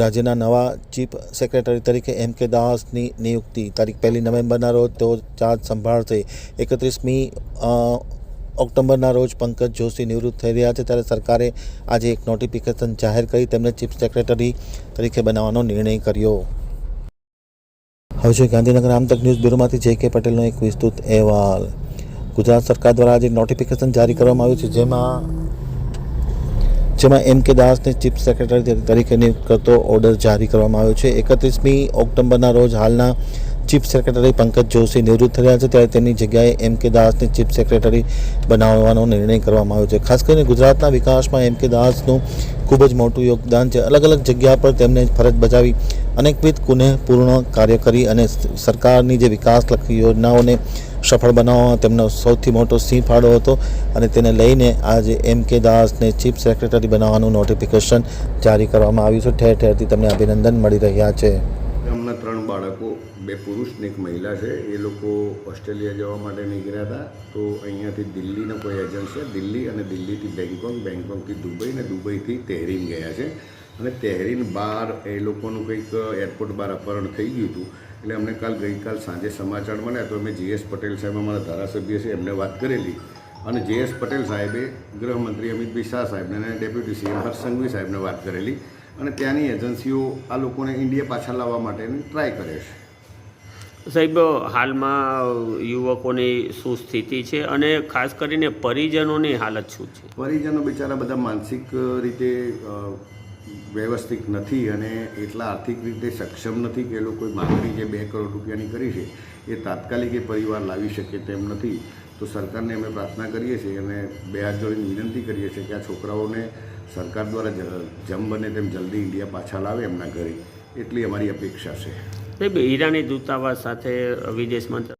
રાજ્યના નવા chief secretary તરીકે એમ કે દાસની નિયુક્તિ તારીખ પહેલી નવેમ્બરના રોજ તેઓ ચાર્જ સંભાળશે. એકત્રીસમી ઓક્ટોબરના રોજ પંકજ જોશી નિવૃત્ત થઈ રહ્યા છે ત્યારે સરકારે આજે એક નોટિફિકેશન જાહેર કરી તેમને ચીફ સેક્રેટરી તરીકે બનાવવાનો નિર્ણય કર્યો. હવે છે ગાંધીનગર આમતક ન્યૂઝ બ્યુરોમાંથી જે કે પટેલનો એક વિસ્તૃત અહેવાલ. ગુજરાત સરકાર દ્વારા આજે નોટિફિકેશન જારી કરવામાં આવ્યું છે જેમાં જેમાં એમ કે દાસને ચીફ સેક્રેટરી તરીકે નિયુક્ત કરતો ઓર્ડર જારી કરવામાં આવ્યો છે. એકત્રીસમી ઓક્ટોબરના રોજ હાલના ચીફ સેક્રેટરી પંકજ જોશી નિવૃત્ત થયા છે. ત્યારે તેમની જગ્યાએ એમ કે દાસને ચીફ સેક્રેટરી બનાવવાનો નિર્ણય કરવામાં આવ્યો છે. ખાસ કરીને ગુજરાતના વિકાસમાં એમ કે દાસનું ખૂબ જ મોટું યોગદાન છે. અલગ અલગ જગ્યા પર તેમને ફરજ બજાવી અનેકવિધ કુનેહપૂર્ણ કાર્ય કરી અને સરકારની જે વિકાસલક્ષી યોજનાઓને સફળ બનાવવામાં તેમનો સૌથી મોટો સિંહ ફાળો હતો અને તેને લઈને આજે એમ કે દાસને ચીફ સેક્રેટરી બનાવવાનું નોટિફિકેશન જારી કરવામાં આવ્યું છે. ઠેર ઠેરથી તેમને અભિનંદન મળી રહ્યા છે. એમના ત્રણ બાળકો, બે પુરુષ ને એક મહિલા છે. એ લોકો ઓસ્ટ્રેલિયા જવા માટે નીકળ્યા હતા. તો અહીંયાથી દિલ્હીનો કોઈ એજન્ટ છે? દિલ્હી અને દિલ્હીથી બેંગકોક બેંગકોકથી દુબઈ ને દુબઈથી તેહરીન ગયા છે. અને તેહરીન બહાર એ લોકોનું કંઈક એરપોર્ટ બહાર અપહરણ થઈ ગયું હતું. એટલે અમને કાલ ગઈકાલ સાંજે સમાચાર મળ્યા તો અમે જીએસ પટેલ સાહેબ અમારા ધારાસભ્ય છે એમને વાત કરેલી. અને જેએસ પટેલ સાહેબે ગૃહમંત્રી અમિતભાઈ શાહ સાહેબને અને ડેપ્યુટી સીએમ હર્ષ સંઘવી સાહેબને વાત કરેલી. અને ત્યાંની એજન્સીઓ આ લોકોને ઇન્ડિયા પાછા લાવવા માટેની ટ્રાય કરે છે. સાહેબ હાલમાં યુવકોની શું સ્થિતિ છે અને ખાસ કરીને પરિજનોની હાલત શું છે? પરિજનો બિચારા બધા માનસિક રીતે વ્યવસ્થિત નથી અને એટલા આર્થિક રીતે સક્ષમ નથી કે એ લોકોએ માગણી જે બે કરોડ રૂપિયાની કરી છે, એ તાત્કાલિક એ પરિવાર લાવી શકે તેમ નથી. તો સરકારને અમે પ્રાર્થના કરીએ છીએ અને બે હાથ જોડીને વિનંતી કરીએ છીએ કે આ છોકરાઓને સરકાર દ્વારા જમ બને તેમ જલ્દી ઇન્ડિયા પાછા લાવે એમના ઘરે. એટલી અમારી અપેક્ષા છે. ઈરાની દૂતાવાસ સાથે વિદેશ મંત્ર